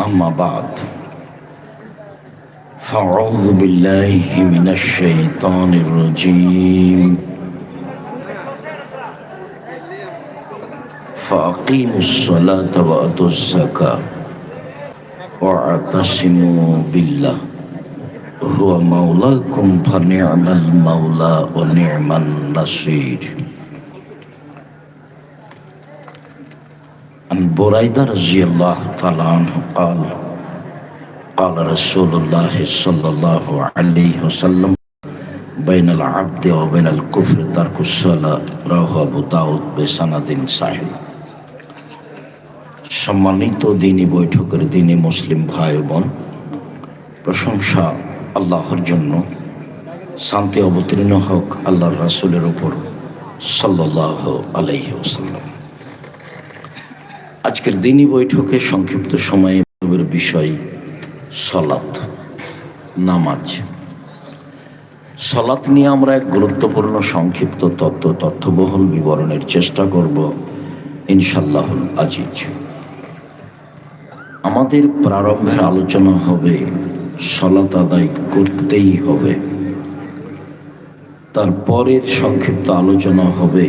أما بعد فأعوذ بالله من الشيطان الرجيم. فأقيموا الصلاة وأتوا الزكاة واعتصموا بالله. هو مولاكم فنعم المولى ونعم النصير. عن بريدة رضي الله تعالى عنه قال قال رسول الله صلى الله عليه وسلم بين العبد وبين الكفر ترك الصلاة رواه أبو داود بسند صحيح সম্মানিত দিনী বৈঠকের দিনী মুসলিম ভাই বোন প্রশংসা আল্লাহর জন্য শান্তি অবতীর্ণ হোক আল্লাহর রাসুলের উপর সাল্লাহ আলাইহি ওসাল্লাম আজকের দিনই বৈঠকে সংক্ষিপ্ত সময়ে বিষয় সলাৎ, নামাজ। সলাৎ নিয়ে আমরা এক গুরুত্বপূর্ণ সংক্ষিপ্ত তত্ত্ব, তথ্যবহুল বিবরণের চেষ্টা করব ইনশাল্লাহুল আজিজ। আমাদের প্রারম্ভের আলোচনা হবে সলাত আদায় করতেই হবে। তারপরের সংক্ষিপ্ত আলোচনা হবে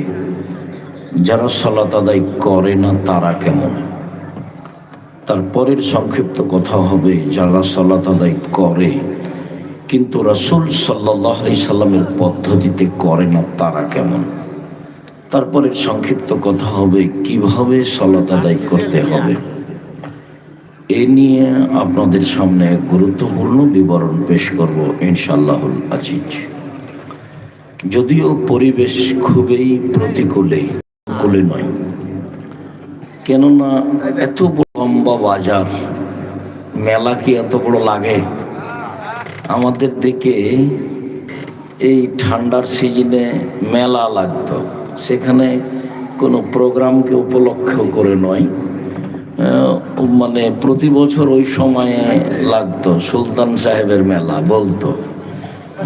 যারা সলাত আদায় করে না, তারা কেমন? তারপরের সংক্ষিপ্ত কথা হবে, যারা সলাত আদায় করে, কিন্তু রাসুল সাল্লাহ সাল্লামের পদ্ধতিতে করে না, তারা কেমন? তারপরের সংক্ষিপ্ত কথা হবে, কীভাবে সলাত আদায় করতে হবে? এ নিয়ে আপনাদের সামনে এক গুরুত্বপূর্ণ বিবরণ পেশ করব ইনশাল্লাহুল আজিজ। যদিও পরিবেশ খুবই প্রতিকূলে কুলে নয়। কেননা এত লম্বা বাজার, মেলা কি এত বড় লাগে? আমাদের দিকে এই ঠান্ডার সিজনে মেলা লাগতো। সেখানে কোনো প্রোগ্রামকে উপলক্ষ করে নয়। মানে প্রতি বছর ওই সময়ে লাগতো, সুলতান সাহেবের মেলা বলতো।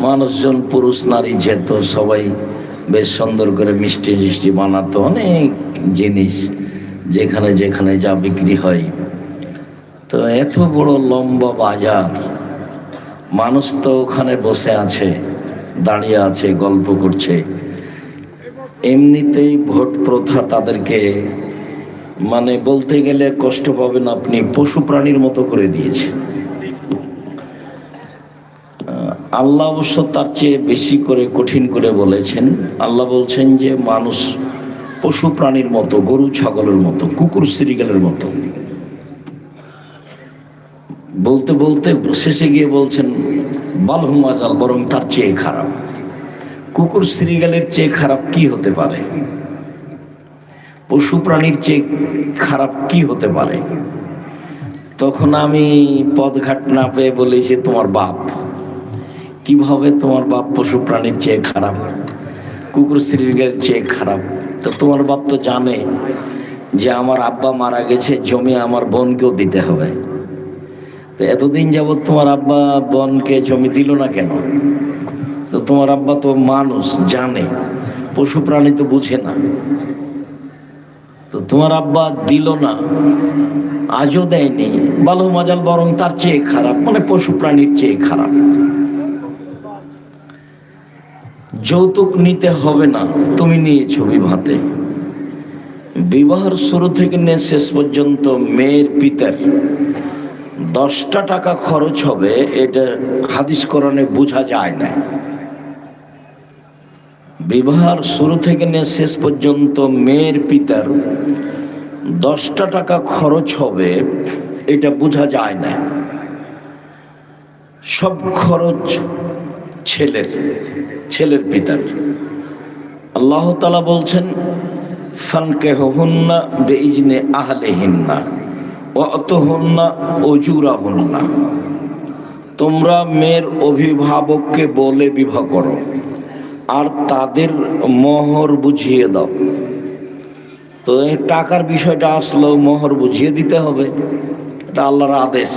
মানুষজন পুরুষ নারী যেত, সবাই বেশ সুন্দর করে মিষ্টি মিষ্টি বানাতো অনেক জিনিস, যেখানে যেখানে যা বিক্রি হয়। তো এত বড় লম্বা বাজার, মানুষ তো ওখানে বসে আছে, দাঁড়িয়ে আছে, গল্প করছে। এমনিতেই ভোট প্রথা তাদেরকে মানে বলতে গেলে কষ্ট পাবেন আপনি পশু প্রাণীর মতো করে দিয়েছে। আল্লাহ অবশ্য তার চেয়ে বেশি করে কঠিন করে বলেছেন। আল্লাহ বলছেন যে, মানুষ পশু প্রাণীর মতো, গরু ছাগলের মতো, কুকুর শ্রীগালের মতো। বলতে বলতে শেষে গিয়ে বলছেন বালহুমাজাল বরং তার চেয়ে খারাপ। কুকুর শ্রীগালের চেয়ে খারাপ কি হতে পারে? পশু প্রাণীর চেয়ে খারাপ কি হতে পারে? তখন আমি পদঘাট না পেয়ে বলেছি তোমার বাপ। কীভাবে তোমার বাপ পশু প্রাণীর চেয়ে খারাপ? কুকুর শ্রীগালের চেয়ে খারাপ। তো তোমার বাপ তো জানে যে আমার আব্বা মারা গেছে, জমি আমার বোনকেও দিতে হবে। তো এতদিন যাবৎ তোমার আব্বা বোনকে জমি দিল না কেন? তো তোমার আব্বা তো মানুষ, জানে। পশু প্রাণী তো বুঝে না। তো তোমার আব্বা দিল না, আজও দেয়নি। বালু মাজাল বরং তার চেয়ে খারাপ মানে পশু প্রাণীর চেয়ে খারাপ। যৌতুক নিতে হবে না। তুমি নিয়েছো বিবাহতে। বিবাহের শুরু থেকে নিয়ে শেষ পর্যন্ত মেয়ের পিতার দশটা টাকা খরচ হবে, এটা হাদিস করণে বোঝা যায় না। বিবাহের শুরু থেকে নিয়ে শেষ পর্যন্ত মেয়ের পিতার দশটা টাকা খরচ হবে, এটা বোঝা যায় না। সব খরচ ছেলের ছেলের পিতার। আল্লাহ তালা বলছেন ফানকে হন্না বেইজনে আহলে হিন্না অত হন্না অজুরা হন্না তোমরা মেয়ের অভিভাবককে বলে বিবাহ করো, আর তাদের মোহর বুঝিয়ে দাও। তো টাকার বিষয়টা আসলো মোহর বুঝিয়ে দিতে হবে, এটা আল্লাহর আদেশ।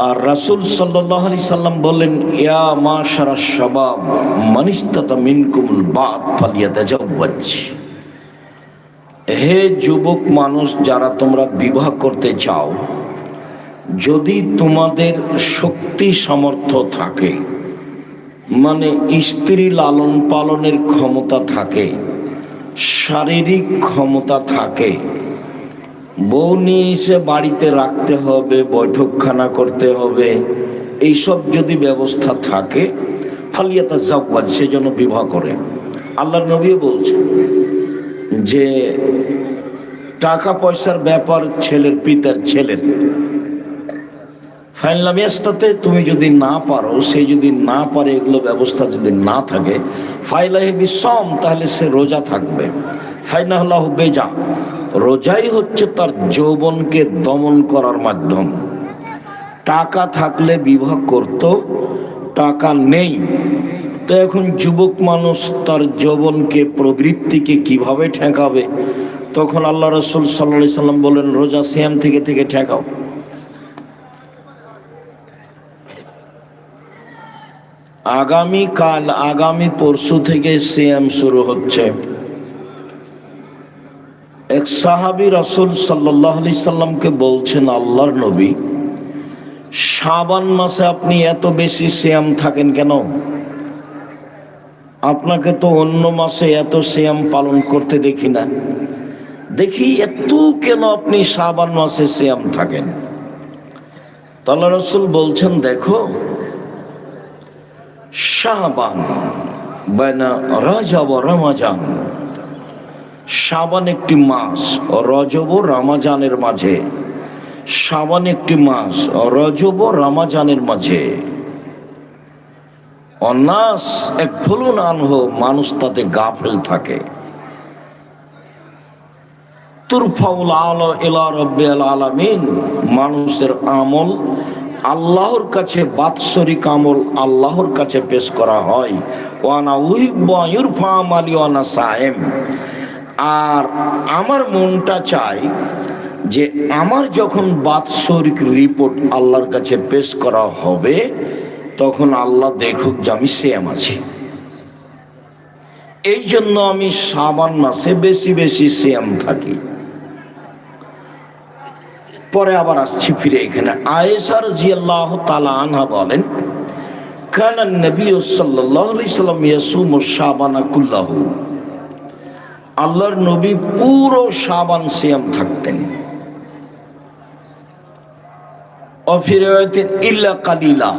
আর রাসুল সাল্লাহ সাল্লাম বললেন, ইয়া মা সারা সবাব মানিস্তাতা মিনকুমুল বাদ ফালিয়া তেজাব্বাজ হে যুবক মানুষ, যারা তোমরা বিবাহ করতে চাও, যদি তোমাদের শক্তি সামর্থ্য থাকে মানে স্ত্রী লালন পালনের ক্ষমতা থাকে, শারীরিক ক্ষমতা থাকে বউ নিয়ে বাড়িতে রাখতে হবে, বৈঠকখানা করতে হবে, এইসব যদি ব্যবস্থা থাকে ফালিয়াতা জাওয়াজ সেজন্য বিবাহ করে। আল্লাহ নবীও বলছে যে, টাকা পয়সার ব্যাপার ছেলের পিতার ছেলের। ফাইনলামিয়াস্তাতে তুমি যদি না পারো, সে যদি না পারে, এগুলো ব্যবস্থা যদি না থাকে, ফাইলাহি বিসম, তাহলে সে রোজা থাকবে। ফাইনাল্লাহ বেজা। রোজাই হচ্ছে তার যৌবনকে দমন করার মাধ্যম। টাকা থাকলে বিবাহ করত, টাকা নেই। তো এখন যুবক মানুষ তার যৌবনকে, প্রবৃত্তিকে কীভাবে ঠেকাবে? তখন আল্লাহ রসুল সাল্লা সাল্লাম বলেন, রোজা সিয়াম থেকে থেকে ঠেকাও। আগামী কাল আগামী পরশু থেকে সিয়াম শুরু হচ্ছে। এক সাহাবি রসুল সাল্লাহ আলি সাল্লামকে বলছেন, আল্লাহর নবী সাবান মাসে আপনি এত বেশি শ্যাম থাকেন কেন? আপনাকে তো অন্য মাসে এত শ্যাম পালন করতে দেখি না। দেখি এত কেন আপনি সাবান মাসে শ্যাম থাকেন? তাল্লা রসুল বলছেন, দেখো শাহবান বানা রাজা রামাজান শাবান একটি মাস রজব রামাজানের মাঝে। শাবান একটি মাস রজব রামাজানের মাঝে। অন্যাস এক ফুলুন আনহ, মানুষ তাতে গাফেল থাকে। তুরফাউল এলা আলামিন, মানুষের আমল আল্লাহর কাছে, বাৎসরিক আমল আল্লাহর কাছে পেশ করা হয়। ওয়ানা উহিব্বায়ুর ফামালি ওয়ানা সাহেম আর আমার মনটা চাই যে আমার যখন বাৎসরিক রিপোর্ট আল্লাহর কাছে পেশ করা হবে, তখন আল্লাহ দেখুক যে আমি সেম আছি। এই জন্য আমি সাবান মাসে বেশি বেশি সেম থাকি। পরে আবার আসছি ফিরে এখানে। আয়েসার জিয়াল্লাহ তালা আনহা বলেন কান নবী সাল্লাহ সাল্লাম ইয়াসুম শাবানা কুল্লাহু। আল্লাহর নবী পুরো সাবান সিয়াম থাকতেন। অফিরায়তেন ইল্লা কালিলা,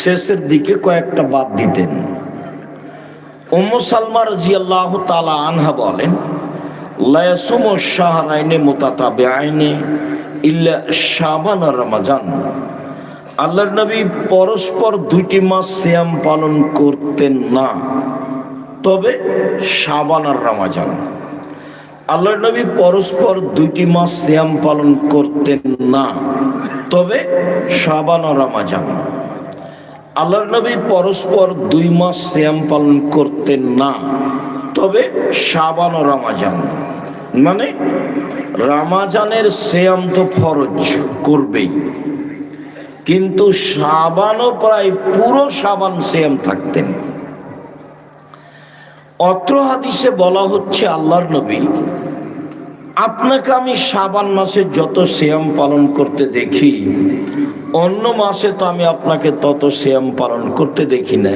শেষের দিকে কয়েকটা বাদ দিতেন। উম্ম সালমা রাজিয়াল্লাহ তালা আনহা বলেন লায়াসুম শাহরাইনে মোতাতাবে আইনে ইল্লা শাবান রমাজান। আল্লাহর নবী পরস্পর দুইটি মাস সিয়াম পালন করতেন না। তবে শাবান আর রমাজান। আল্লাহর নবী পরস্পর দুইটি মাস শ্যাম পালন করতেন না, তবে শাবান ও রমাজান। আল্লাহর নবী পরস্পর দুই মাস শ্যাম পালন করতেন না, তবে শাবান ও রমাজান। মানে রামাজানের সিয়াম তো ফরজ করবেই। কিন্তু সাবানও প্রায় পুরো সাবান সিয়াম থাকতেন। অত্র হাদিসে বলা হচ্ছে আল্লাহর নবী, আপনাকে আমি সাবান মাসে যত শ্যাম পালন করতে দেখি, অন্য মাসে তো আমি আপনাকে তত শ্যাম পালন করতে দেখি না।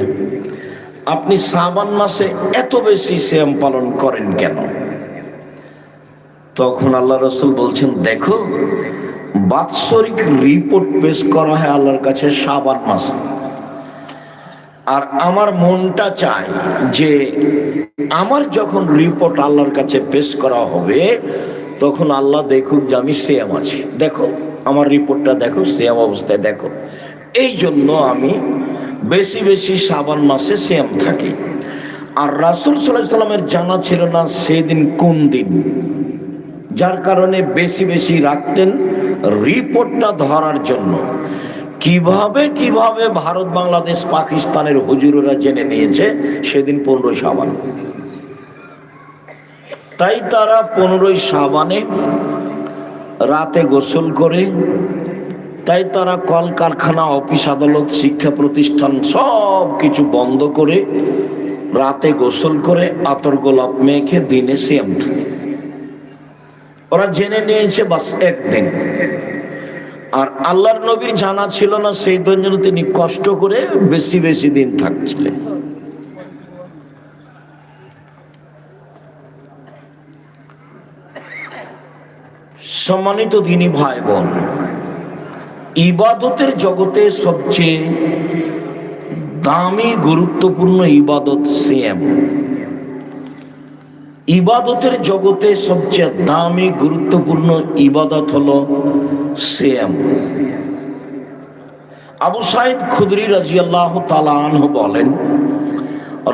আপনি সাবান মাসে এত বেশি শ্যাম পালন করেন কেন? তখন আল্লাহ রসুল বলছেন, দেখো, বাৎসরিক রিপোর্ট পেশ করা হয় আল্লাহর কাছে সাবান মাসে। আর আমার মনটা চায় যে আমার যখন রিপোর্ট আল্লাহর কাছে পেশ করা হবে, তখন আল্লাহ দেখুক যে আমি সেম আছি। দেখো, আমার রিপোর্টটা দেখো সেম অবস্থায় দেখো। এই জন্য আমি বেশি বেশি সাবান মাসে সেম থাকি। আর রাসুল সাল্লাহ সাল্লামের জানা ছিল না সেদিন কোন দিন। যার কারণে বেশি বেশি রাখতেন রিপোর্টটা ধরার জন্য। কীভাবে কীভাবে ভারত, বাংলাদেশ, পাকিস্তানের হুজুরেরা জেনে নিয়েছে, সেদিন পনেরোই সাবান তাই তারা পনেরোই সাবানে রাতে গোসল করে, তাই তারা কলকারখানা, অফিস, আদালত, শিক্ষা প্রতিষ্ঠান সব কিছু বন্ধ করে রাতে গোসল করে আতর গোলাপ মেখে দিনে সেম ওরা জেনে নিয়েছে বাস একদিন। আর আল্লাহর নবীর জানা ছিল না, সেই জন্য তিনি কষ্ট করে বেশি বেশি দিন থাকছিলেন। সম্মানিত দিনী ভাই বোন ইবাদতের জগতে সবচেয়ে দামি, গুরুত্বপূর্ণ ইবাদত সিএম ইবাদতের জগতে সবচেয়ে দামি, গুরুত্বপূর্ণ ইবাদত হলো আবু সাইদ খুদরি রাজিয়াল্লাহ তালাহ বলেন,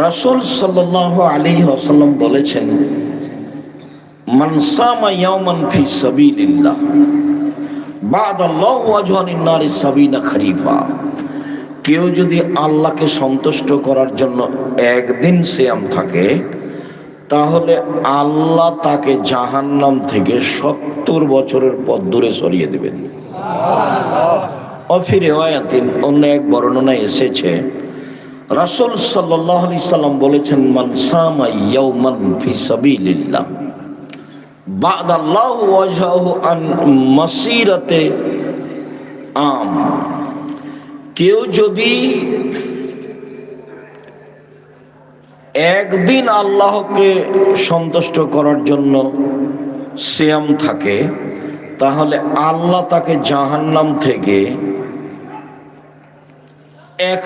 রসুল সাল্লাহ আলী বলেছেন ফি আল্লাহ খরিফা। কেউ যদি আল্লাহকে সন্তুষ্ট করার জন্য একদিন সিয়াম থাকে তাহলে আল্লাহ তাকে জাহান্নাম থেকে সত্তর বছরের পথ দূরে সরিয়ে দেবেন। অফিরে ওয়াতিন অন্য এক বর্ণনায় এসেছে, রাসূল সাল্লাল্লাহু আলাইহি সাল্লাম বলেছেন, মান সামা ইয়াওমান ফি সাবিলিল্লাহ বাদ আল্লাহ ওয়াজহাহু আন আম। কেউ যদি একদিন আল্লাহকে সন্তুষ্ট করার জন্য শ্যাম থাকে তাহলে আল্লাহ তাকে জাহান্নাম থেকে এক